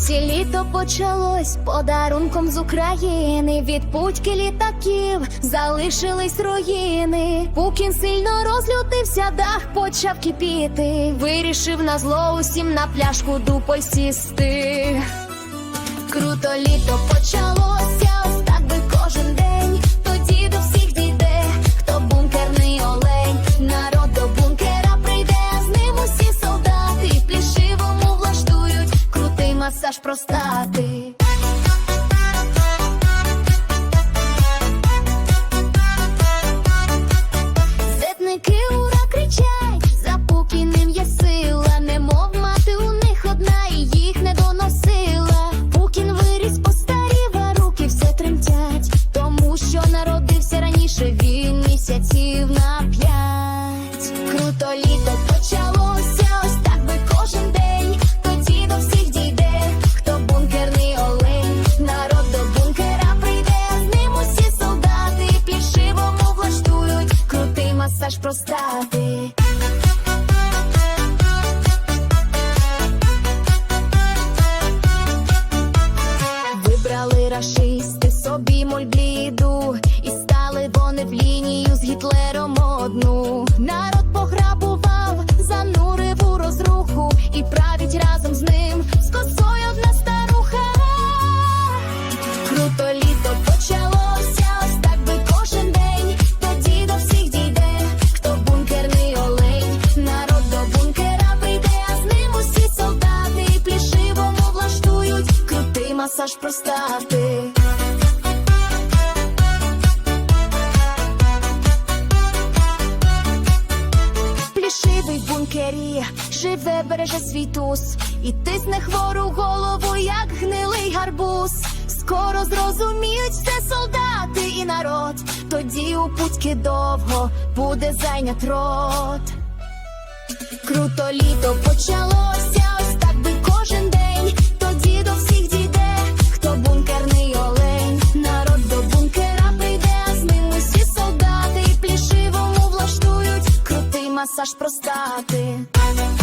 Нарешті літо почалось подарунком з України. Від путьки літаків залишились руїни. Пукін сильно розлютився, дах почав кипіти. Вирішив на зло усім на пляшку дупой сісти. Круто літо почалося, масаж простати. Зетники ура кричать, за Пукіним є сила, немов мати у них одна і їх не доносила. Пукін виріс постарів, а руки все тремтять, тому що народився раніше він місяців на п'ять. Круто літо почалося, крутий масаж простати. Вибрали рашисти масаж простати Плішивий в бункері живе, береже свій туз і тисне хвору голову, як гнилий гарбуз. Скоро зрозуміють все солдати і народ. Тоді у путьки довго буде зайнят рот. Круто літо почалося, солдати. простати.